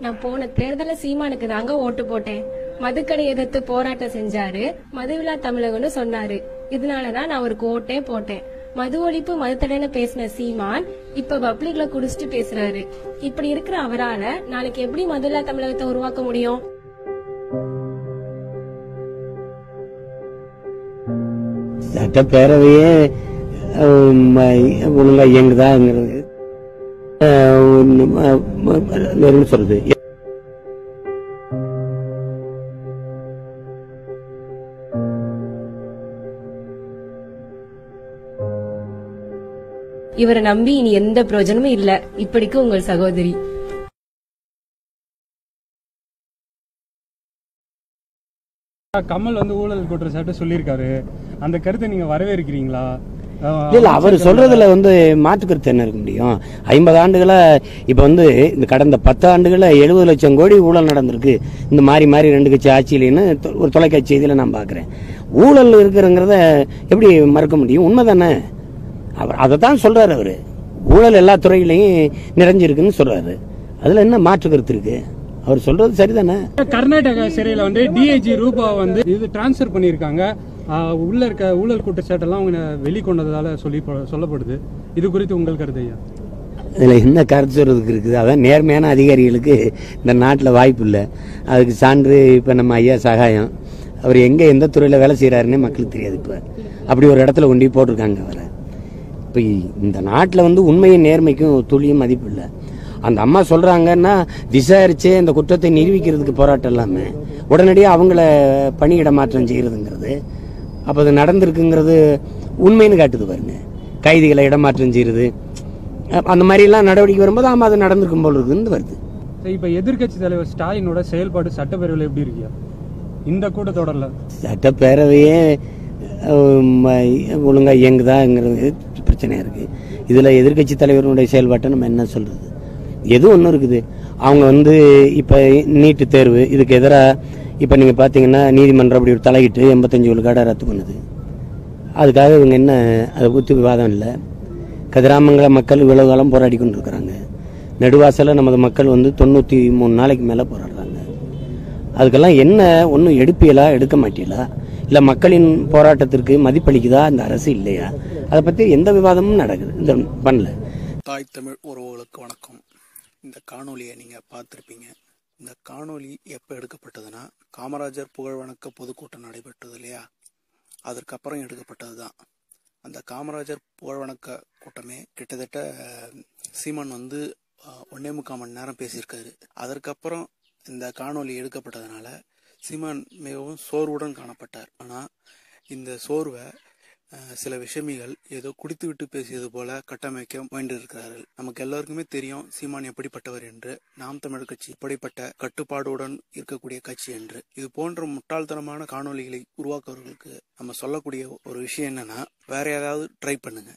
நான் போன தேர்தல சீமானுக்கு தாங்க ஓட்டு போட்டேன் மதுக்கடை எதிர்த்து போராட்டம் செஞ்சாரு மதுவிழா தமிழகம்னு சொன்னாரு இதனாலதான் நான் அவருக்கு ஓட்டே போட்டேன் மது ஒழிப்பு மதுத்தடைன்னு பேசின சீமான் இப்ப பப்ளிக்ல குடிச்சிட்டு பேசுறாரு இப்படி இருக்கிற அவரால நாளைக்கு எப்படி மதுவிழா தமிழகத்தை உருவாக்க முடியும் சட்டப்பேரவையே ஒழுங்கா இயங்குதாங்கிறது சொல்றது? இவரை நம்பி இனி எந்த பிரயோஜனமும் இல்ல. இப்படிக்கு உங்கள் சகோதரி. கமல் வந்து ஊழல் குற்றச்சாட்டு சொல்லியிருக்காரு. அந்த கருத்தை நீங்க வரவேற்கிறீங்களா? இல்ல அவர் சொல்றதுல வந்து மாற்று கருத்து என்ன இருக்க முடியும்? ஐம்பது ஆண்டுகளா இப்ப வந்து இந்த கடந்த பத்து ஆண்டுகள எழுபது லட்சம் கோடி ஊழல் நடந்திருக்கு. இந்த மாறி மாறி ரெண்டு கட்சி ஆட்சியிலன்னு ஒரு தொலைக்காட்சி செய்தியில நான் பாக்குறேன். ஊழல் இருக்கிறங்கிறத எப்படி மறுக்க முடியும்? உண்மைதானே? அவர் அதை தான் சொல்றாரு அவரு. ஊழல் எல்லா துறையிலையும் நிறைஞ்சிருக்குன்னு சொல்றாரு. அதுல என்ன மாற்று கருத்து இருக்கு? அவர் சொல்றது சரிதானே? கர்நாடகா சிறையில வந்து டிஐஜி ரூபா வந்து இது டிரான்ஸ்பர் பண்ணியிருக்காங்க. உள்ள இருக்க ஊழல் குற்றச்சாட்டெல்லாம் அவங்க வெளிக்கொண்டதால் சொல்லி சொல்லப்படுது. இது குறித்து உங்கள் கருத்து ஐயா? இதுல என்ன கருத்து இருக்குது? அதான் நேர்மையான அதிகாரிகளுக்கு இந்த நாட்டில் வாய்ப்பு இல்லை. அதுக்கு சான்று இப்போ நம்ம ஐயா சகாயம். அவர் எங்கே எந்த துறையில் வேலை செய்கிறாருன்னே மக்களுக்கு தெரியாது இப்போ. அப்படி ஒரு இடத்துல கொண்டு போட்டிருக்காங்க அவரை. இப்போ இந்த நாட்டில் வந்து உண்மையும் நேர்மைக்கும் துளியும் மதிப்பு இல்லை. அந்த அம்மா சொல்கிறாங்கன்னா விசாரித்து அந்த குற்றத்தை நிரூபிக்கிறதுக்கு போராட்டம் இல்லாமல் உடனடியாக அவங்கள பணியிட மாற்றம் செய்கிறதுங்கிறது அப்போ அது நடந்திருக்குங்கிறது உண்மைன்னு காட்டுது பாருங்க. கைதிகளை இடமாற்றம் செய்யறது. அஹ் அந்த மாதிரி எல்லாம் நடவடிக்கை வரும்போது ஆமா அது நடந்திருக்கும் போல இருக்குன்னு வருது. சரி, இப்ப எதிர்க்கட்சி தலைவர் ஸ்டாலினோட செயல்பாடு சட்டப்பேரவையில் எப்படி இருக்கியா இந்த கூட்டத்தொடர்ல சட்டப்பேரவையே ஹம், ஒழுங்கா இயங்குதாங்கிறது பிரச்சனையா இருக்கு. இதுல எதிர்க்கட்சி தலைவருடைய செயல்பாட்டை நம்ம என்ன சொல்றது? எது ஒன்றும் இருக்குது? அவங்க வந்து இப்போ நீட்டு தேர்வு இதுக்கு எதிராக இப்போ நீங்கள் பார்த்தீங்கன்னா நீதிமன்றம் அப்படி ஒரு தலையிட்டு எண்பத்தஞ்சு விழுக்காடை ரத்து பண்ணுது. அதுக்காக இவங்க என்ன அதை குறித்து விவாதம் இல்லை. கதிராமங்கல மக்கள் இவ்வளவு காலம் போராடி கொண்டிருக்கிறாங்க. நெடுவாசலில் நமது மக்கள் வந்து தொண்ணூற்றி மூணு நாளைக்கு மேலே போராடுறாங்க. அதுக்கெல்லாம் என்ன ஒன்றும் எடுப்பீங்களா எடுக்க மாட்டீங்களா இல்லை மக்களின் போராட்டத்திற்கு மதிப்பளிக்குதா? இந்த அரசு இல்லையா? அதை பற்றி எந்த விவாதமும் நடக்குது இந்த பண்ணல. தாய் தமிழ் உறவுகளுக்கு வணக்கம். இந்த காணொலியை நீங்கள் பார்த்துருப்பீங்க. இந்த காணொலி எப்போ எடுக்கப்பட்டதுன்னா காமராஜர் புகழ் வணக்க பொதுக்கூட்டம் நடைபெற்றது இல்லையா? அதற்கப்புறம் எடுக்கப்பட்டது தான் அந்த காமராஜர் புகழ் வணக்க கூட்டமே கிட்டத்தட்ட சீமான் வந்து ஒன்னே முக்கால் மணி நேரம் பேசியிருக்காரு. அதற்கப்புறம் இந்த காணொலி எடுக்கப்பட்டதுனால சீமான் மிகவும் சோர்வுடன் காணப்பட்டார். ஆனால் இந்த சோர்வை சில விஷமிகள் ஏதோ குடித்துவிட்டு பேசியது போல கட்டமைக்க முயன்றிருக்கிறார்கள். நமக்கு எல்லாருக்குமே தெரியும் சீமான் எப்படிப்பட்டவர் என்று. நாம் தமிழர் கட்சி இப்படிப்பட்ட கட்டுப்பாடுடன் இருக்கக்கூடிய கட்சி என்று. இது போன்ற முட்டாள்தனமான காணொளிகளை உருவாக்குவர்களுக்கு நம்ம சொல்லக்கூடிய ஒரு விஷயம் என்னன்னா வேற ஏதாவது ட்ரை பண்ணுங்க.